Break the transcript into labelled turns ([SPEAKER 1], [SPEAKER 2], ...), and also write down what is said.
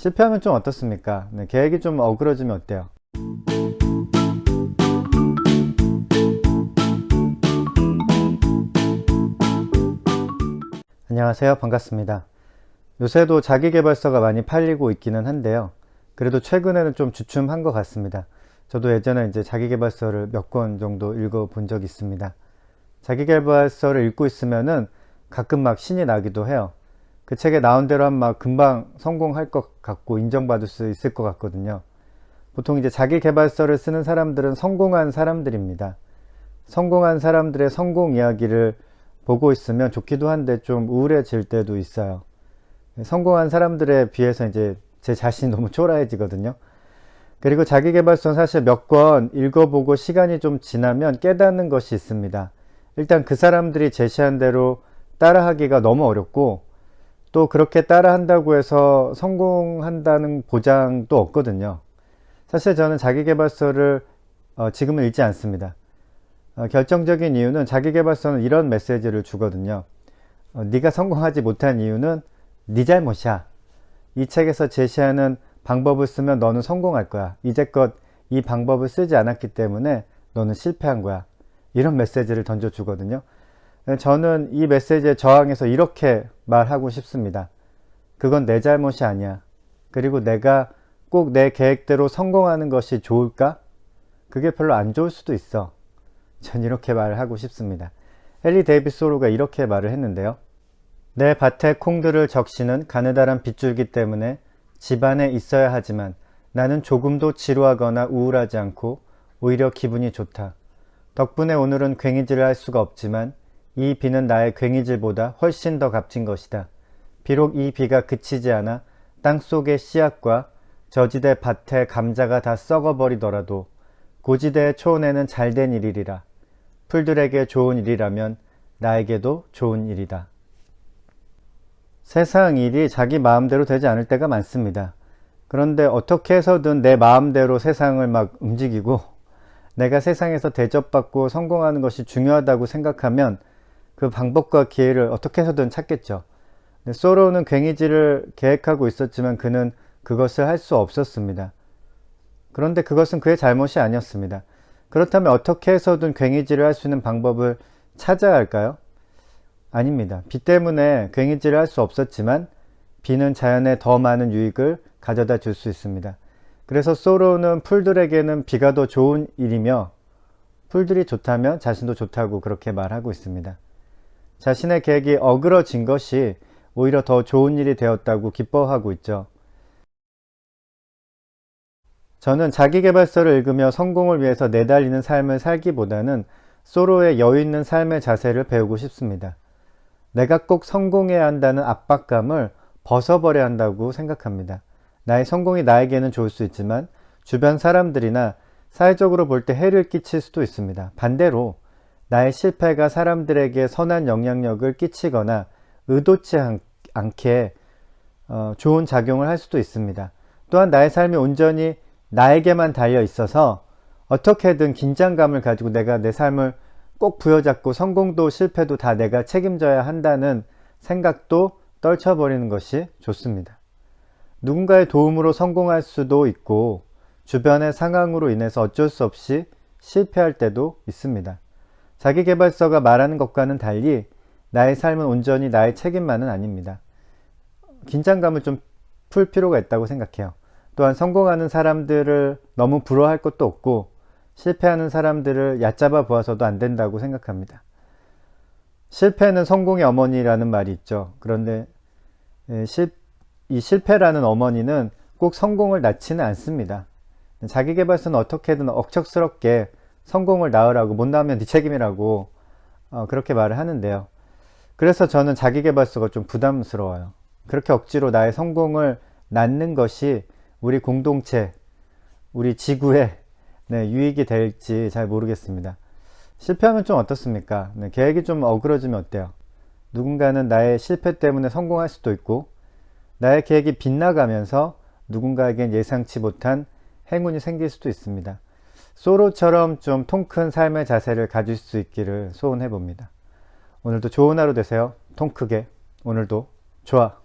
[SPEAKER 1] 실패하면 좀 어떻습니까? 네, 계획이 좀 어그러지면 어때요? 안녕하세요. 반갑습니다. 요새도 자기계발서가 많이 팔리고 있기는 한데요. 그래도 최근에는 좀 주춤한 것 같습니다. 저도 예전에 이제 자기계발서를 몇 권 정도 읽어본 적이 있습니다. 자기계발서를 읽고 있으면은 가끔 막 신이 나기도 해요. 그 책에 나온 대로 막 금방 성공할 것 같고 인정받을 수 있을 것 같거든요. 보통 이제 자기계발서를 쓰는 사람들은 성공한 사람들입니다. 성공한 사람들의 성공 이야기를 보고 있으면 좋기도 한데 좀 우울해질 때도 있어요. 성공한 사람들에 비해서 이제 제 자신이 너무 초라해지거든요. 그리고 자기계발서는 사실 몇 권 읽어보고 시간이 좀 지나면 깨닫는 것이 있습니다. 일단 그 사람들이 제시한 대로 따라하기가 너무 어렵고 또 그렇게 따라한다고 해서 성공한다는 보장도 없거든요. 사실 저는 자기계발서를 어, 지금은 읽지 않습니다. 어, 결정적인 이유는 자기계발서는 이런 메시지를 주거든요. 어, 네가 성공하지 못한 이유는 네 잘못이야. 이 책에서 제시하는 방법을 쓰면 너는 성공할 거야. 이제껏 이 방법을 쓰지 않았기 때문에 너는 실패한 거야. 이런 메시지를 던져주거든요. 저는 이 메시지에 저항해서 이렇게 말하고 싶습니다. 그건 내 잘못이 아니야. 그리고 내가 꼭 내 계획대로 성공하는 것이 좋을까? 그게 별로 안 좋을 수도 있어. 전 이렇게 말을 하고 싶습니다. 헨리 데이비스 소로가 이렇게 말을 했는데요. 내 밭에 콩들을 적시는 가느다란 빗줄기 때문에 집안에 있어야 하지만 나는 조금도 지루하거나 우울하지 않고 오히려 기분이 좋다. 덕분에 오늘은 괭이질을 할 수가 없지만 이 비는 나의 괭이질보다 훨씬 더 값진 것이다. 비록 이 비가 그치지 않아 땅 속의 씨앗과 저지대 밭에 감자가 다 썩어버리더라도 고지대의 초원에는 잘된 일이리라. 풀들에게 좋은 일이라면 나에게도 좋은 일이다. 세상 일이 자기 마음대로 되지 않을 때가 많습니다. 그런데 어떻게 해서든 내 마음대로 세상을 막 움직이고 내가 세상에서 대접받고 성공하는 것이 중요하다고 생각하면 그 방법과 기회를 어떻게 해서든 찾겠죠. 소로는 괭이질을 계획하고 있었지만 그는 그것을 할 수 없었습니다. 그런데 그것은 그의 잘못이 아니었습니다. 그렇다면 어떻게 해서든 괭이질을 할 수 있는 방법을 찾아야 할까요? 아닙니다. 비 때문에 괭이질을 할 수 없었지만 비는 자연에 더 많은 유익을 가져다 줄 수 있습니다. 그래서 소로는 풀들에게는 비가 더 좋은 일이며 풀들이 좋다면 자신도 좋다고 그렇게 말하고 있습니다. 자신의 계획이 어그러진 것이 오히려 더 좋은 일이 되었다고 기뻐하고 있죠. 저는 자기계발서를 읽으며 성공을 위해서 내달리는 삶을 살기보다는 소로의 여유 있는 삶의 자세를 배우고 싶습니다. 내가 꼭 성공해야 한다는 압박감을 벗어버려야 한다고 생각합니다. 나의 성공이 나에게는 좋을 수 있지만 주변 사람들이나 사회적으로 볼 때 해를 끼칠 수도 있습니다. 반대로 나의 실패가 사람들에게 선한 영향력을 끼치거나 의도치 않게 어, 좋은 작용을 할 수도 있습니다. 또한 나의 삶이 온전히 나에게만 달려 있어서 어떻게든 긴장감을 가지고 내가 내 삶을 꼭 부여잡고 성공도 실패도 다 내가 책임져야 한다는 생각도 떨쳐버리는 것이 좋습니다. 누군가의 도움으로 성공할 수도 있고 주변의 상황으로 인해서 어쩔 수 없이 실패할 때도 있습니다. 자기개발서가 말하는 것과는 달리 나의 삶은 온전히 나의 책임만은 아닙니다. 긴장감을 좀 풀 필요가 있다고 생각해요. 또한 성공하는 사람들을 너무 부러워할 것도 없고 실패하는 사람들을 얕잡아 보아서도 안 된다고 생각합니다. 실패는 성공의 어머니라는 말이 있죠. 그런데 예, 이 실패라는 어머니는 꼭 성공을 낳지는 않습니다. 자기개발서는 어떻게든 억척스럽게 성공을 낳으라고 못 낳으면 네 책임이라고 어, 그렇게 말을 하는데요. 그래서 저는 자기개발서가 좀 부담스러워요. 그렇게 억지로 나의 성공을 낳는 것이 우리 공동체, 우리 지구에 네, 유익이 될지 잘 모르겠습니다. 실패하면 좀 어떻습니까? 네, 계획이 좀 어그러지면 어때요? 누군가는 나의 실패 때문에 성공할 수도 있고, 나의 계획이 빗나가면서 누군가에겐 예상치 못한 행운이 생길 수도 있습니다. 소로처럼 좀 통 큰 삶의 자세를 가질 수 있기를 소원해 봅니다. 오늘도 좋은 하루 되세요. 통 크게. 오늘도 좋아.